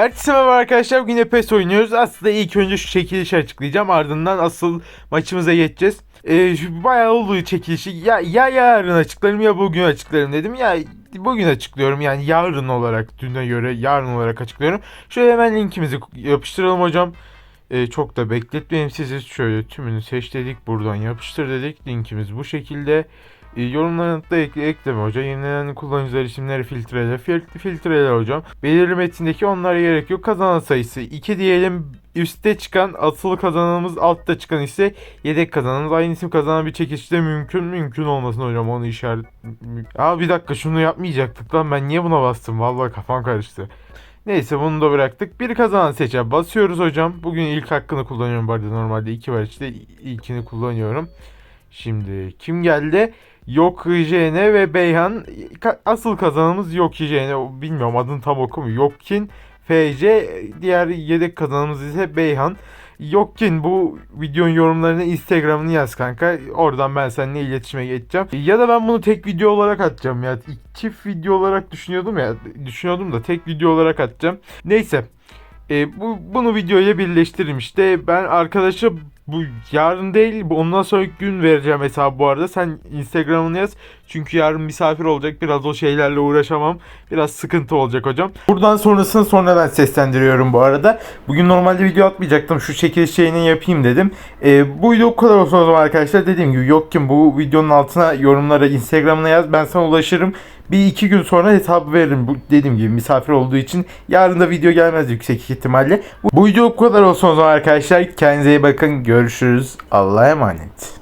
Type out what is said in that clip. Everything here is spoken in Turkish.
Herkese merhaba arkadaşlar. De PES oynuyoruz. Aslında ilk önce şu çekilişi açıklayacağım. Ardından asıl maçımıza geçeceğiz. Ee, şu bayağı olduğu çekilişi ya, ya yarın açıklarım ya bugün açıklarım dedim. Ya bugün açıklıyorum yani yarın olarak düne göre yarın olarak açıklıyorum. Şöyle hemen linkimizi yapıştıralım hocam. Ee, çok da bekletmeyelim sizi. Şöyle tümünü seç dedik. Buradan yapıştır dedik. Linkimiz bu şekilde. E, yorumlarını da ekle, ekleme hocam. Yenilenen kullanıcılar isimleri filtrele. Fil, filtrele hocam. Belirli metindeki onlara gerek yok. Kazanan sayısı 2 diyelim. Üste çıkan asıl kazananımız altta çıkan ise yedek kazananımız. Aynı isim kazanan bir çekişte mümkün mümkün olmasın hocam. Onu işaret... Aa bir dakika şunu yapmayacaktık lan. Ben niye buna bastım? Vallahi kafam karıştı. Neyse bunu da bıraktık. Bir kazanan seçe basıyoruz hocam. Bugün ilk hakkını kullanıyorum bu arada. Normalde iki var işte. İlkini kullanıyorum. Şimdi kim geldi? Yok JN ve Beyhan. Asıl kazanımız Yok JN. O- Bilmiyorum adını tam okumuyor. Yokkin FC. Diğer yedek kazanımız ise Beyhan. Yokkin bu videonun yorumlarına Instagram'ını yaz kanka. Oradan ben seninle iletişime geçeceğim. Ya da ben bunu tek video olarak atacağım ya. Çift video olarak düşünüyordum ya. Düşünüyordum da tek video olarak atacağım. Neyse. E, bu bunu videoyla birleştiririm işte. Ben arkadaşa bu yarın değil ondan sonraki gün vereceğim hesabı bu arada. Sen Instagram'ını yaz. Çünkü yarın misafir olacak. Biraz o şeylerle uğraşamam. Biraz sıkıntı olacak hocam. Buradan sonrasını sonra ben seslendiriyorum bu arada. Bugün normalde video atmayacaktım. Şu çekiliş şeyini yapayım dedim. E, bu video bu kadar olsun o zaman arkadaşlar. Dediğim gibi yok kim bu videonun altına yorumlara Instagram'ına yaz. Ben sana ulaşırım. Bir iki gün sonra hesabı veririm. Bu dediğim gibi misafir olduğu için. Yarın da video gelmez yüksek ihtimalle. Bu, video bu kadar olsun o zaman arkadaşlar. Kendinize iyi bakın. Görüşürüz. Allah'a emanet.